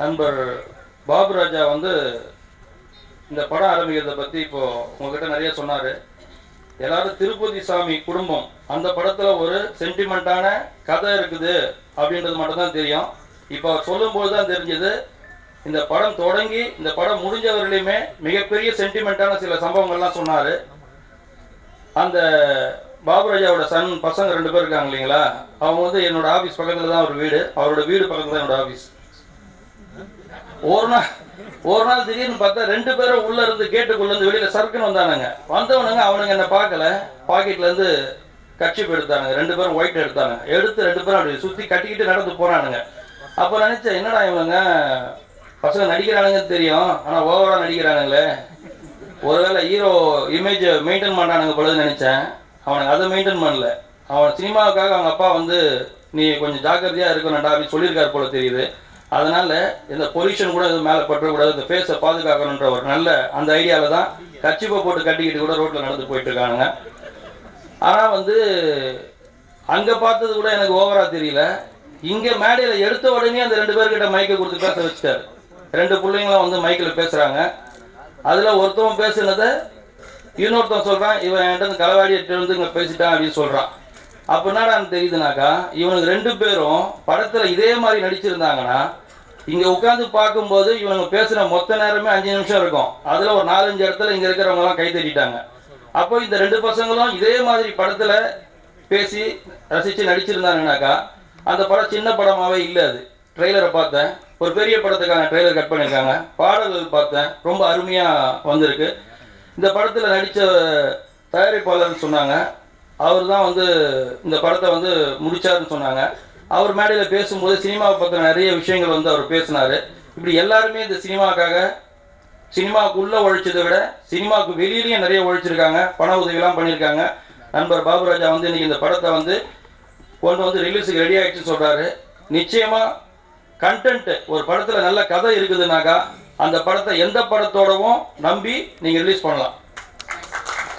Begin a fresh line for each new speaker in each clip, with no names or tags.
நண்பர் பாபு ராஜா வந்து இந்த படம் ஆரம்பிக்கிறத பற்றி இப்போ உங்ககிட்ட நிறைய சொன்னார். எல்லாரும் திருப்பதி சாமி குடும்பம் அந்த படத்தில் ஒரு சென்டிமெண்ட்டான கதை இருக்குது அப்படின்றது மட்டும்தான் தெரியும். இப்போ அவர் சொல்லும்போது தான் தெரிஞ்சது இந்த படம் தொடங்கி இந்த படம் முடிஞ்ச வரையிலுமே மிகப்பெரிய சென்டிமெண்ட்டான சில சம்பவங்கள்லாம் சொன்னார். அந்த பாபுராஜாவோட சன் பசங்க ரெண்டு பேர் இருக்காங்க இல்லைங்களா? அவங்க வந்து என்னோட ஆஃபீஸ் பக்கத்தில் தான் ஒரு வீடு. அவரோட வீடு பக்கத்தில் தான் என்னோட ஆஃபீஸ் ஒரு நாள் ஒரு நாள் திடீர்னு பார்த்தா ரெண்டு பேரும் உள்ள இருந்து கேட்டுக்குள்ள இருந்து வெளியில சறுக்குன்னு வந்தானுங்க. வந்தவனுங்க அவனுங்க என்ன பார்க்கல? பாக்கெட்ல இருந்து கட்சிப்பு எடுத்தானுங்க. ரெண்டு பேரும் ஒயிட் எடுத்தானுங்க. எடுத்து ரெண்டு பேரும் அப்படி சுத்தி கட்டிக்கிட்டு நடந்து போறானுங்க அப்ப நினைச்சேன் என்னடா இவனுங்க? பசங்க நடிக்கிறானுங்கன்னு தெரியும். ஆனா ஓவரா நடிக்கிறானுங்களே. ஒருவேளை ஹீரோ இமேஜ் மெயின்டைன் பண்ணானுங்க பொழுது நினைச்சேன். அவனுக்கு அதை மெயின்டைன் பண்ணல. அவன் சினிமாவுக்காக அவங்க அப்பா வந்து நீ கொஞ்சம் ஜாக்கிரதையா இருக்கணும்டா அப்படின்னு சொல்லியிருக்காரு போல தெரியுது. அதனால் இந்த பொல்யூஷன் கூட இது மேலே பற்றக்கூடாது இந்த ஃபேஸை பாதுகாக்கணுன்ற ஒரு நல்ல அந்த ஐடியாவில் தான் கச்சிப்பை போட்டு கட்டிக்கிட்டு கூட ரோட்டில் நடந்து போயிட்டுருக்காங்க ஆனால் வந்து அங்கே பார்த்தது கூட எனக்கு ஓவராக தெரியல. இங்கே மேடையில் எடுத்த உடனே அந்த ரெண்டு பேர்கிட்ட மைக்கை கொடுத்து பேச வச்சுட்டாரு. ரெண்டு பிள்ளைங்களும் வந்து மைக்கில் பேசுகிறாங்க அதில் ஒருத்தவன் பேசுனதை இன்னொருத்தன் சொல்கிறான் இவன் என்கிட்ட இருந்து களவாடி எடுத்து வந்து இங்கே பேசிட்டான் அப்படின்னு சொல்கிறான் அப்போ என்னடா தெரியுதுனாக்கா இவனுக்கு ரெண்டு பேரும் படத்தில் இதே மாதிரி நடிச்சிருந்தாங்கன்னா இங்கே உட்காந்து பார்க்கும்போது இவனுங்க பேசுகிற மொத்த நேரமே அஞ்சு நிமிஷம் இருக்கும். அதில் ஒரு நாலஞ்சு இடத்துல இங்கே இருக்கிறவங்கலாம் கை தட்டிட்டாங்க. அப்போ இந்த ரெண்டு பசங்களும் இதே மாதிரி படத்தில் பேசி ரசித்து நடிச்சிருந்தாங்கனாக்கா அந்த படம் சின்ன படமாகவே இல்லை அது. ட்ரெய்லரை பார்த்தேன். ஒரு பெரிய படத்துக்கான ட்ரெய்லர் கட் பண்ணியிருக்காங்க. பாடல்கள் பார்த்தேன். ரொம்ப அருமையாக வந்திருக்கு. இந்த படத்தில் நடித்த தயாரிப்பாளர்னு சொன்னாங்க. அவர் தான் வந்து இந்த படத்தை வந்து முடிச்சாருன்னு சொன்னாங்க. அவர் மேடையில் பேசும்போது சினிமாவை பற்றின நிறைய விஷயங்கள் வந்து அவர் பேசினார். இப்படி எல்லாருமே இந்த சினிமாக்காக சினிமாவுக்குள்ளே உழைச்சதை விட சினிமாவுக்கு வெளியிலையும் நிறைய உழைச்சிருக்காங்க. பண உதவிலாம் பண்ணியிருக்காங்க. நண்பர் பாபுராஜா வந்து இன்றைக்கி இந்த படத்தை வந்து கொண்டு வந்து ரிலீஸுக்கு ரெடி ஆகிடுச்சுன்னு சொல்கிறாரு நிச்சயமாக கண்டென்ட்டு ஒரு படத்தில் நல்ல கதை இருக்குதுனாக்கா அந்த படத்தை எந்த படத்தோடவும் நம்பி நீங்கள் ரிலீஸ் பண்ணலாம்.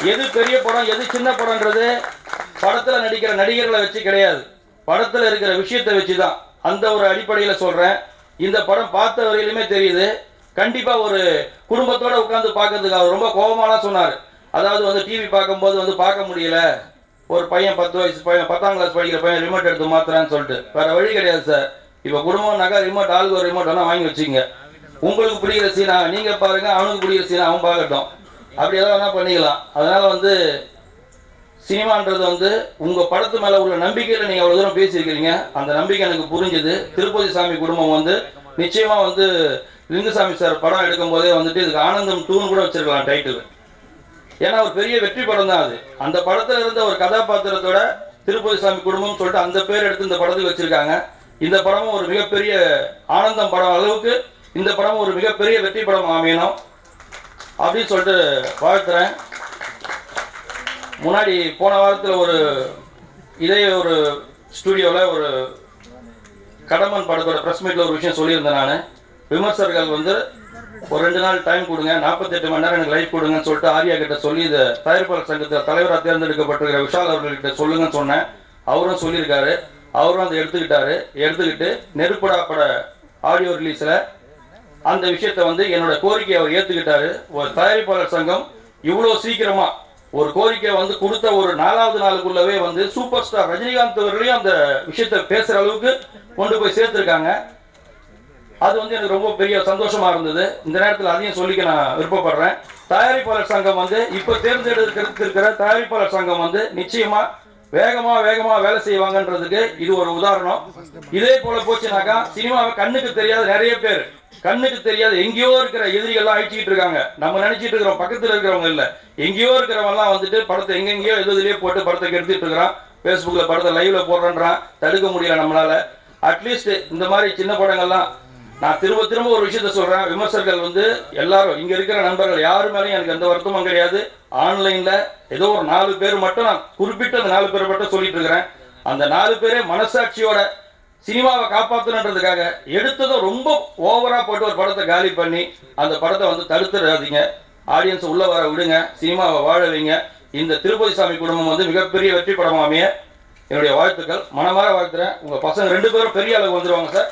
எது பெரிய படம் எது சின்ன படம்ன்றது படத்தில் நடிக்கிற நடிகர்களை வச்சு கிடையாது. படத்தில் இருக்கிற விஷயத்தை வச்சு தான் அந்த ஒரு அடிப்படையில் சொல்கிறேன் இந்த படம் பார்த்த வரையிலுமே தெரியுது. கண்டிப்பாக ஒரு குடும்பத்தோடு உட்காந்து பார்க்கறதுக்கு அவர் ரொம்ப கோபமாலாம் சொன்னார். அதாவது வந்து டிவி பார்க்கும்போது வந்து பார்க்க முடியல. ஒரு பையன் பத்து வயசு பையன் பத்தாம் கிளாஸ் படிக்கிற பையன் ரிமோட் எடுத்து மாத்திரான்னு சொல்லிட்டு. வேற வழி கிடையாது சார் இப்போ குடும்பம்னாக்கா ரிமோட் ஆளுக்கு ஒரு ரிமோட் வேணால் வாங்கி வச்சுங்க. உங்களுக்கு பிடிக்கிற சீனா நீங்கள் பாருங்கள் அவனுக்கு பிடிக்கிற சீனா அவன் பார்க்கட்டும். அப்படி எதாவது வேணால் பண்ணிக்கலாம். அதனால் வந்து சினிமான்றது வந்து உங்கள் படத்து மேலே உள்ள நம்பிக்கையில் நீங்கள் அவ்வளோ தூரம் பேசியிருக்கிறீங்க. அந்த நம்பிக்கை எனக்கு புரிஞ்சுது. திருப்பதி சாமி குடும்பம் வந்து நிச்சயமாக வந்து லிங்குசாமி சார் படம் எடுக்கும் போதே வந்துட்டு இதுக்கு ஆனந்தம் டூன்னு கூட வச்சிருக்கலாம் டைட்டில் ஏன்னா ஒரு பெரிய வெற்றி படம் தான் அது. அந்த படத்தில் இருந்த ஒரு கதாபாத்திரத்தோட திருப்பதி சாமி குடும்பம் சொல்லிட்டு அந்த பேர் எடுத்து இந்த படத்துக்கு வச்சிருக்காங்க. இந்த படமும் ஒரு மிகப்பெரிய ஆனந்தம் படம் அளவுக்கு இந்த படமும் ஒரு மிகப்பெரிய வெற்றி படம் அமையணும். அப்படின்னு சொல்லிட்டு வாழ்த்துறேன். முன்னாடி போன வாரத்தில் ஒரு இதே ஒரு ஸ்டூடியோவில் ஒரு கடம்பன் படத்தோட ப்ரெஸ் மீட்டில் ஒரு விஷயம் சொல்லியிருந்தேன் நான். விமர்சகர்கள் வந்து ஒரு ரெண்டு நாள் டைம் கொடுங்க நாற்பத்தெட்டு மணி நேரம் எனக்கு லைஃப் கொடுங்கன்னு சொல்லிட்டு ஆரியா கிட்ட சொல்லி இதை தயாரிப்பாளர் சங்கத்தில் தலைவராக தேர்ந்தெடுக்கப்பட்டிருக்கிற விஷால் அவர்கள்கிட்ட சொல்லுங்கன்னு சொன்னேன். அவரும் சொல்லியிருக்காரு. அவரும் அதை எடுத்துக்கிட்டாரு. எடுத்துக்கிட்டு நெருப்படா பட ஆடியோ ரிலீஸில் அந்த விஷயத்த வந்து என்னோட கோரிக்கையை அவர் ஏற்றுக்கிட்டாரு ஒரு தயாரிப்பாளர் சங்கம் இவ்வளோ சீக்கிரமா ஒரு கோரிக்கை வந்து கொடுத்த ஒரு நாலாவது நாளுக்குள்ளவே வந்து சூப்பர் ஸ்டார் ரஜினிகாந்த் அவர்களையும் அந்த விஷயத்தை பேசுற அளவுக்கு கொண்டு போய் சேர்த்துருக்காங்க. அது வந்து எனக்கு ரொம்ப பெரிய சந்தோஷமா இருந்தது. இந்த நேரத்தில் அதையும் சொல்லிக்க நான் விருப்பப்படுறேன். தயாரிப்பாளர் சங்கம் வந்து இப்போ தேர்ந்தெடுத்திருக்கிற தயாரிப்பாளர் சங்கம் வந்து நிச்சயமா வேகமா வேகமா வேலை செய்வாங்கன்றதுக்கு இது ஒரு உதாரணம். இதே போல போச்சுனாக்கா சினிமாவை கண்ணுக்கு தெரியாத நிறைய பேர் கண்ணுக்கு தெரியாத எங்கேயோ இருக்கிற எதிரிகள்லாம் அழிச்சிட்டு இருக்காங்க. நம்ம நினைச்சிட்டு இருக்கிறோம் பக்கத்துல இருக்கிறவங்க இல்ல. எங்கேயோ இருக்கிறவங்க எல்லாம் வந்துட்டு படத்தை எங்கெங்கேயோ எதுலயே போட்டு படத்தை கெடுத்துட்டு இருக்கிறான். பேஸ்புக்ல படத்தை லைவ்ல போடுறேன்றான். தடுக்க முடியல நம்மளால. அட்லீஸ்ட் இந்த மாதிரி சின்ன படங்கள்லாம் நான் திரும்ப திரும்ப ஒரு விஷயத்த சொல்கிறேன் விமர்சகர்கள் வந்து எல்லாரும் இங்கே இருக்கிற நண்பர்கள் யாரு மேலேயும் எனக்கு எந்த வருத்தமும் கிடையாது. ஆன்லைனில் ஏதோ ஒரு நாலு பேர் மட்டும் நான் குறிப்பிட்டு அந்த நாலு பேரை மட்டும் சொல்லிட்டு இருக்கிறேன். அந்த நாலு பேரே மனசாட்சியோட சினிமாவை காப்பாற்றணுன்றதுக்காக எடுத்ததும் ரொம்ப ஓவராக போட்டு ஒரு படத்தை காலி பண்ணி அந்த படத்தை வந்து தடுத்துடாதீங்க ஆடியன்ஸ் உள்ளே வர விடுங்க. சினிமாவை வாழ வைங்க. இந்த திருப்பதி சாமி குடும்பம் வந்து மிகப்பெரிய வெற்றி படம் என்னுடைய வாழ்த்துக்கள். மனமாற வாழ்த்துறேன். உங்கள் பசங்க ரெண்டு பேரும் பெரிய அளவு வந்துடுவாங்க சார்.